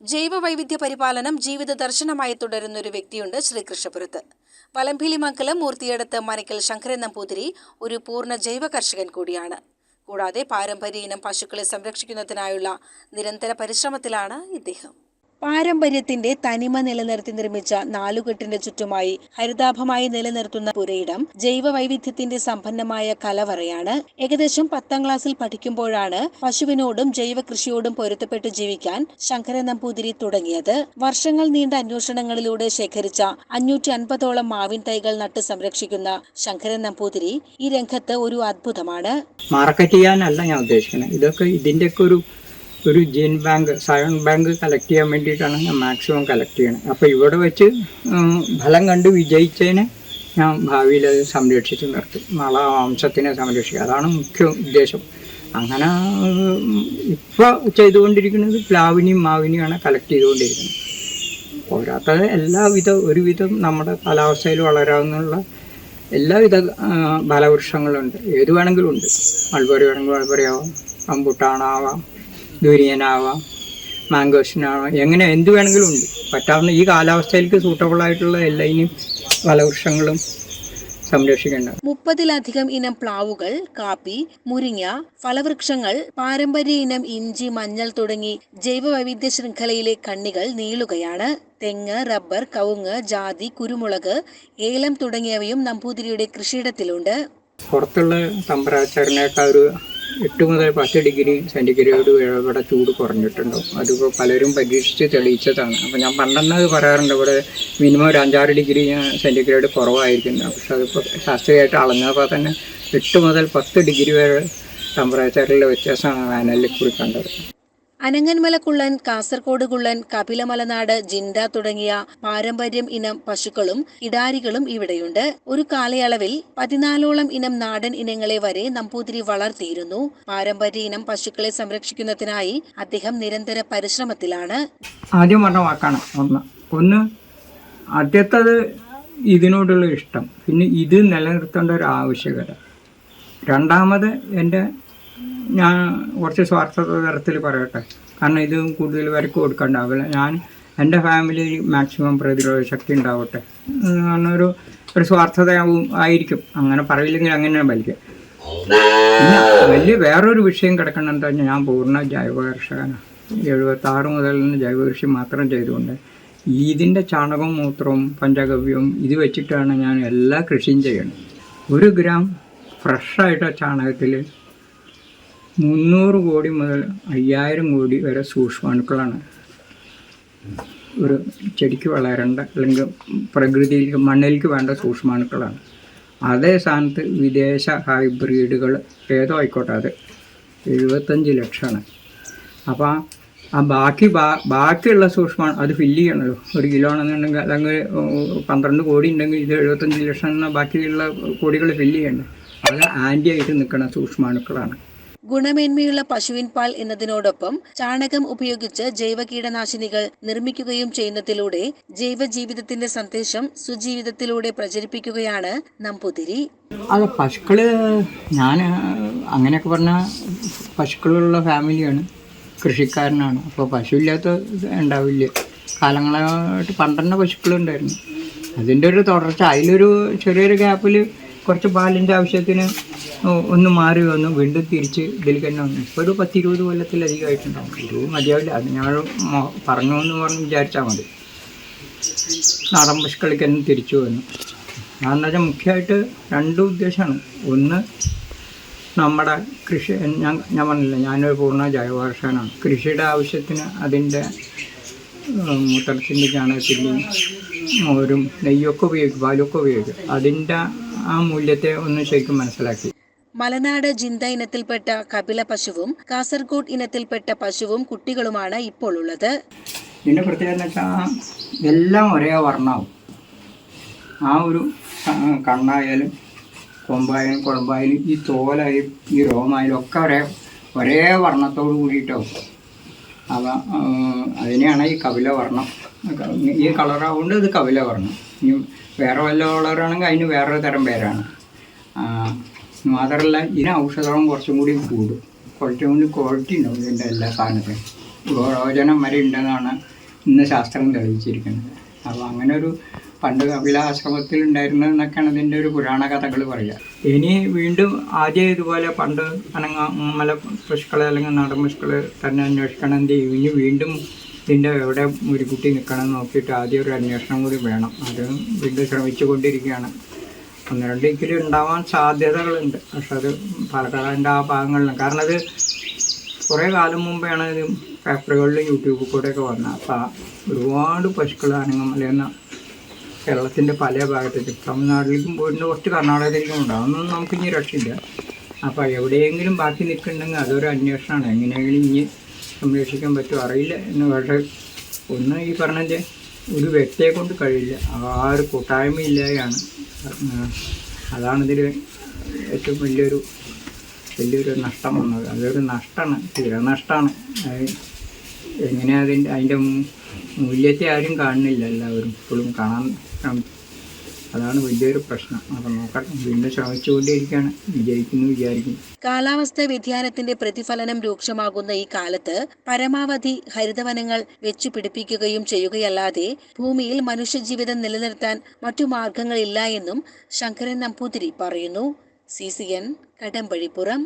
ജൈവ വൈവിധ്യ പരിപാലനം ജീവിത ദർശനമായി തുടരുന്ന ഒരു വ്യക്തിയുണ്ട് ശ്രീകൃഷ്ണപുരത്ത്. വലംഭിലിമംഗലം മൂർത്തിയടത്ത് മനക്കൽ ശങ്കരൻ നമ്പൂതിരി ഒരു പൂർണ ജൈവ കർഷകൻ കൂടിയാണ്. കൂടാതെ പാരമ്പര്യ ഇനം പശുക്കളെ സംരക്ഷിക്കുന്നതിനായുള്ള നിരന്തര പരിശ്രമത്തിലാണ് ഇദ്ദേഹം. പാരമ്പര്യത്തിന്റെ തനിമ നിലനിർത്തി നിർമ്മിച്ച നാലുകെട്ടിന്റെ ചുറ്റുമായി ഹരിതാഭമായി നിലനിർത്തുന്ന പുരയിടം ജൈവ വൈവിധ്യത്തിന്റെ സമ്പന്നമായ കലവറയാണ്. ഏകദേശം പത്താം ക്ലാസ്സിൽ പഠിക്കുമ്പോഴാണ് പശുവിനോടും ജൈവ കൃഷിയോടും പൊരുത്തപ്പെട്ട് ജീവിക്കാൻ ശങ്കരൻ നമ്പൂതിരി തുടങ്ങിയത്. വർഷങ്ങൾ നീണ്ട അന്വേഷണങ്ങളിലൂടെ ശേഖരിച്ച അഞ്ഞൂറ്റി അൻപതോളം മാവിൻ തൈകൾ നട്ട് സംരക്ഷിക്കുന്ന ശങ്കരൻ നമ്പൂതിരി ഈ രംഗത്ത് ഒരു അത്ഭുതമാണ്. മാർക്കറ്റ് ചെയ്യാനല്ല ഞാൻ ഉദ്ദേശിക്കുന്നത്. ഇതൊക്കെ ഇതിന്റെയൊക്കെ ഒരു ഒരു gene bank scion bank collect ചെയ്യാൻ വേണ്ടിയിട്ടാണ് ഞാൻ മാക്സിമം കളക്ട് ചെയ്യണത് അപ്പോൾ ഇവിടെ വെച്ച് ഫലം കണ്ട് വിജയിച്ചതിനെ ഞാൻ ഭാവിയിൽ അത് സംരക്ഷിച്ച് നിർത്തും. നാളെ വംശത്തിനെ സംരക്ഷിക്കുക. അതാണ് മുഖ്യ ഉദ്ദേശം. അങ്ങനെ ഇപ്പോൾ ചെയ്തുകൊണ്ടിരിക്കുന്നത് പ്ലാവിനിയും മാവിനിയാണ് കളക്ട് ചെയ്തുകൊണ്ടിരിക്കുന്നത്. പോരാത്തത് എല്ലാവിധ ഒരുവിധം നമ്മുടെ കാലാവസ്ഥയിൽ വളരാവുന്നുള്ള എല്ലാവിധ ഫലവൃക്ഷങ്ങളുണ്ട്. ഏത് വേണമെങ്കിലും ഉണ്ട്. മൾബറി വേണമെങ്കിൽ മൾബറി ആവാം റംബുട്ടാണാവാം ദുരിയനാവാം മാംഗോസിനാവാം എങ്ങനെ എന്ത് വേണമെങ്കിലും ഉണ്ട്. പറ്റാവുന്ന ഈ കാലാവസ്ഥയിലേക്ക് സൂട്ടബിൾ ആയിട്ടുള്ള എല്ലാ ഇനിയും ഫലവൃക്ഷങ്ങളും സംരക്ഷിക്കേണ്ടത് മുപ്പതിലധികം ഇനം പ്ലാവുകൾ കാപ്പി മുരിങ്ങ ഫലവൃക്ഷങ്ങൾ പാരമ്പര്യ ഇനം ഇഞ്ചി മഞ്ഞൾ തുടങ്ങി ജൈവ വൈവിധ്യ ശൃംഖലയിലെ കണ്ണികൾ നീളുകയാണ്. തെങ്ങ് റബ്ബർ കവുങ്ങ് ജാതി കുരുമുളക് ഏലം തുടങ്ങിയവയും നമ്പൂതിരിയുടെ കൃഷിയിടത്തിലുണ്ട്. പുറത്തുള്ള ടെമ്പറേച്ചറിനേക്കാൾ ഒരു എട്ട് മുതൽ പത്ത് ഡിഗ്രി സെന്റിഗ്രേഡ് ഇവിടെ ചൂട് കുറഞ്ഞിട്ടുണ്ടാവും. അതിപ്പോൾ പലരും പരീക്ഷിച്ച് തെളിയിച്ചതാണ്. അപ്പോൾ ഞാൻ പണ്ടെന്നത് പറയാറുണ്ട് ഇവിടെ മിനിമം ഒരു അഞ്ചാറ് ഡിഗ്രി സെന്റിഗ്രേഡ് കുറവായിരിക്കുന്നു. പക്ഷെ അതിപ്പോൾ ശാസ്ത്രീയമായിട്ട് അളന്നപ്പോൾ തന്നെ എട്ട് മുതൽ പത്ത് ഡിഗ്രി വരെ ടെമ്പറേച്ചറിലെ വ്യത്യാസമാണ് വേനലിൽ കൂടി കണ്ടത് അനങ്ങന്മല കുള്ളൻ കാസർകോട് കുള്ളൻ കപിലമലനാട് ജിൻഡ തുടങ്ങിയ പാരമ്പര്യം ഇനം പശുക്കളും ഇടാരികളും ഇവിടെയുണ്ട്. ഒരു കാലയളവിൽ പതിനാലോളം ഇനം നാടൻ ഇനങ്ങളെ വരെ നമ്പൂതിരി വളർത്തിയിരുന്നു. പാരമ്പര്യ ഇനം പശുക്കളെ സംരക്ഷിക്കുന്നതിനായി അദ്ദേഹം നിരന്തര പരിശ്രമത്തിലാണ്. ആദ്യം പറഞ്ഞ വാക്കാണ് ഒന്ന്. ഒന്ന് ആദ്യത്തത് ഇതിനോടുള്ള ഇഷ്ടം. പിന്നെ ഇത് നിലനിർത്തേണ്ട ഒരു ആവശ്യകത. രണ്ടാമത് എന്റെ ഞാൻ കുറച്ച് സ്വാർത്ഥ തരത്തിൽ പറയട്ടെ. കാരണം ഇത് കൂടുതൽ പേർക്ക് കൊടുക്കണ്ടാവില്ല. ഞാൻ എന്റെ ഫാമിലിയിൽ മാക്സിമം പ്രതിരോധ ശക്തി ഉണ്ടാവട്ടെ. എന്നൊരു ഒരു സ്വാർത്ഥതയാവും ആയിരിക്കും. അങ്ങനെ പറയില്ലെങ്കിൽ അങ്ങനെ വലിക്കുക പിന്നെ വലിയ വേറൊരു വിഷയം കിടക്കണം എന്താ വെച്ചാൽ ഞാൻ പൂർണ ജൈവ കർഷകനാണ് എഴുപത്തി ആറ് മുതൽ നിന്ന് ജൈവ കൃഷി മാത്രം ചെയ്തുകൊണ്ട് ഇതിന്റെ ചാണകവും മൂത്രവും പഞ്ചഗവ്യവും ഇത് വെച്ചിട്ടാണ് ഞാൻ എല്ലാ കൃഷിയും ചെയ്യുന്നത്. ഒരു ഗ്രാം ഫ്രഷായിട്ട് ചാണകത്തിൽ മുന്നൂറ് കോടി മുതൽ അയ്യായിരം കോടി വരെ സൂക്ഷ്മാണുക്കളാണ്. ഒരു ചെടിക്ക് വളരേണ്ട അല്ലെങ്കിൽ പ്രകൃതിയിലേക്ക് മണ്ണിലേക്ക് വേണ്ട സൂക്ഷ്മാണുക്കളാണ്. അതേ സ്ഥാനത്ത് വിദേശ ഹൈബ്രിഡുകൾ ഏതോ ആയിക്കോട്ടെ അത് എഴുപത്തഞ്ച് ലക്ഷമാണ്. അപ്പോൾ ആ ബാക്കി ബാക്കിയുള്ള സൂക്ഷ്മമാണ് അത് ഫില്ല് ചെയ്യണമല്ലോ ഒരു കിലോ ആണെന്നുണ്ടെങ്കിൽ അല്ലെങ്കിൽ പന്ത്രണ്ട് കോടി ഉണ്ടെങ്കിൽ ഇത് എഴുപത്തഞ്ച് ലക്ഷം എന്ന ബാക്കിയുള്ള കോടികൾ ഫില്ല് ചെയ്യണം അത് ആന്റി ആയിട്ട് നിൽക്കുന്ന സൂക്ഷ്മാണുക്കളാണ്. ഗുണമേന്മയുള്ള പശുവിൻ പാൽ എന്നതിനോടൊപ്പം ചാണകം ഉപയോഗിച്ച് ജൈവ കീടനാശിനികൾ നിർമ്മിക്കുകയും ചെയ്യുന്നതിലൂടെ ജൈവ ജീവിതത്തിന്റെ സന്ദേശം സുജീവിതത്തിലൂടെ പ്രചരിപ്പിക്കുകയാണ് നമ്പൂതിരി. അത് പശുക്കൾ ഞാൻ അങ്ങനെയൊക്കെ പറഞ്ഞ പശുക്കളുള്ള ഫാമിലിയാണ്. കൃഷിക്കാരനാണ്. അപ്പോൾ പശുവില്ലാത്ത ഉണ്ടാവില്ല. കാലങ്ങളായിട്ട് പന്ത്രണ്ട് പശുക്കളുണ്ടായിരുന്നു. അതിന്റെ ഒരു തുടർച്ച. അതിലൊരു ചെറിയൊരു ഗ്യാപ്പിൽ കുറച്ച് പാലിന്റെ ആവശ്യത്തിന് ഒന്ന് മാറി വന്നു. വീണ്ടും തിരിച്ച് ഇതിൽ തന്നെ വന്നു. ഇപ്പോൾ ഒരു പത്തിരുപത് കൊല്ലത്തിലധികമായിട്ടുണ്ടാവും ഇത് മതിയാവില്ല. അത് ഞാൻ പറഞ്ഞു എന്ന് പറഞ്ഞ് വിചാരിച്ചാൽ മതി. നാടൻ പശുക്കളിക്ക് തന്നെ തിരിച്ചു വന്നു. അതെന്ന് വെച്ചാൽ മുഖ്യമായിട്ട് രണ്ട് ഉദ്ദേശമാണ് ഒന്ന് നമ്മുടെ കൃഷി ഞാൻ ഞാൻ പറഞ്ഞില്ല ഞാനൊരു പൂർണ ജൈവകർഷകനാണ് കൃഷിയുടെ ആവശ്യത്തിന് അതിന്റെ മൂത്രത്തിന്റെ ചാണകത്തിന്റെയും മോരും നെയ്യൊക്കെ ഉപയോഗിക്കും പാലൊക്കെ ഉപയോഗിക്കും. അതിന്റെ ആ മൂല്യത്തെ ഒന്ന് ശരിക്കും മനസ്സിലാക്കി. മലനാട് ജിന്ത ഇനത്തിൽപ്പെട്ട കപില പശുവും കാസർഗോഡ് ഇനത്തിൽപ്പെട്ട പശുവും കുട്ടികളുമാണ് ഇപ്പോൾ ഉള്ളത്. ഇതിന്റെ പ്രത്യേകത വെച്ചാൽ എല്ലാം ഒരേ വർണമാവും ആ ഒരു കണ്ണായാലും കൊമ്പായാലും കുളമ്പായാലും ഈ തോലായാലും ഈ രോമായാലും ഒക്കെ ഒരേ ഒരേ വർണത്തോട് കൂടിയിട്ടാവും അവ അതിനെയാണ് ഈ കപില വർണം. ഈ കളറാവുകൊണ്ട് ഇത് കപില വർണം. ഇനി വേറെ വല്ല കളറാണെങ്കിൽ അതിന് വേറൊരു തരം പേരാണ്. മാത്രമല്ല ഇതിന് ഔഷധം കുറച്ചും കൂടി കൂടും. കുറച്ചും കൂടി ക്വാളിറ്റി ഉണ്ടാവും ഇതിന്റെ എല്ലാ സാധനത്തിനും. ഗോളോചനം വരെ ഉണ്ടെന്നാണ് ഇന്ന് ശാസ്ത്രം തെളിയിച്ചിരിക്കുന്നത്. അപ്പോൾ അങ്ങനെ ഒരു പണ്ട് കപിലാശ്രമത്തിൽ ഉണ്ടായിരുന്നതെന്നൊക്കെയാണ് ഇതിന്റെ ഒരു പുരാണ കഥകൾ പറയുക. ഇനി വീണ്ടും ആദ്യം ഇതുപോലെ പണ്ട് അനങ്ങ മല പശുക്കളെ അല്ലെങ്കിൽ നാടൻ പശുക്കളെ തന്നെ അന്വേഷിക്കണം എന്ത് ഇനി വീണ്ടും ഇതിന്റെ എവിടെ ഒരു കുട്ടി നിൽക്കണം നോക്കിയിട്ട് ആദ്യം ഒരു അന്വേഷണം കൂടി വേണം. അത് വീണ്ടും ശ്രമിച്ചു കൊണ്ടിരിക്കുകയാണ് ഒന്ന് രണ്ട് ഡിഗ്രി ഉണ്ടാവാൻ സാധ്യതകളുണ്ട്. പക്ഷെ അത് പാലക്കാടിന്റെ ആ ഭാഗങ്ങളിലും. കാരണം അത് കുറേ കാലം മുമ്പാണ് ഇത് പേപ്പറുകളിൽ യൂട്യൂബിൽ ഒക്കെ വന്നത്. അപ്പോൾ ഒരുപാട് പശുക്കൾ അനങ്ങമലയെന്ന കേരളത്തിന്റെ പല ഭാഗത്തേക്കും തമിഴ്നാട്ടിലേക്കും പോയിട്ടുണ്ട് കുറച്ച് കർണാടകത്തിലേക്കും ഉണ്ടാവും അതൊന്നും നമുക്ക് ഇനി രക്ഷയില്ല. അപ്പോൾ എവിടെയെങ്കിലും ബാക്കി നിൽക്കുന്നുണ്ടെങ്കിൽ അതൊരു അന്വേഷണമാണ്. എങ്ങനെയെങ്കിലും ഇനി സംരക്ഷിക്കാൻ പറ്റുമോ? അറിയില്ല എന്ന്. പക്ഷേ ഒന്ന് ഈ പറഞ്ഞതിന്റെ ഒരു വ്യക്തിയെ കൊണ്ട് കഴിയില്ല. ആ ഒരു കൂട്ടായ്മയില്ലായാണ് അതാണ് ഇതിൽ ഏറ്റവും വലിയൊരു വലിയൊരു നഷ്ടം വന്നത്. അതൊരു നഷ്ടമാണ് തീരെ നഷ്ടമാണ് അത് എങ്ങനെയാ അതിന്റെ അതിന്റെ മൂല്യത്തെ ആരും കാണുന്നില്ല. എല്ലാവരും ഇപ്പോഴും കാണാൻ അതാണ് വലിയൊരു പ്രശ്നം. അപ്പം നോക്കട്ടെ വീണ്ടും ശ്രമിച്ചുകൊണ്ടിരിക്കുകയാണ് വിജയിക്കുന്നു വിചാരിക്കുന്നു. കാലാവസ്ഥ വ്യതിയാനത്തിന്റെ പ്രതിഫലനം രൂക്ഷമാകുന്ന ഈ കാലത്ത് പരമാവധി ഹരിതവനങ്ങൾ വെച്ചു പിടിപ്പിക്കുകയും ചെയ്യുകയല്ലാതെ ഭൂമിയിൽ മനുഷ്യജീവിതം നിലനിർത്താൻ മറ്റു മാർഗങ്ങളില്ല എന്നും ശങ്കരൻ നമ്പൂതിരി പറയുന്നു. C C N Kadampazhipuram.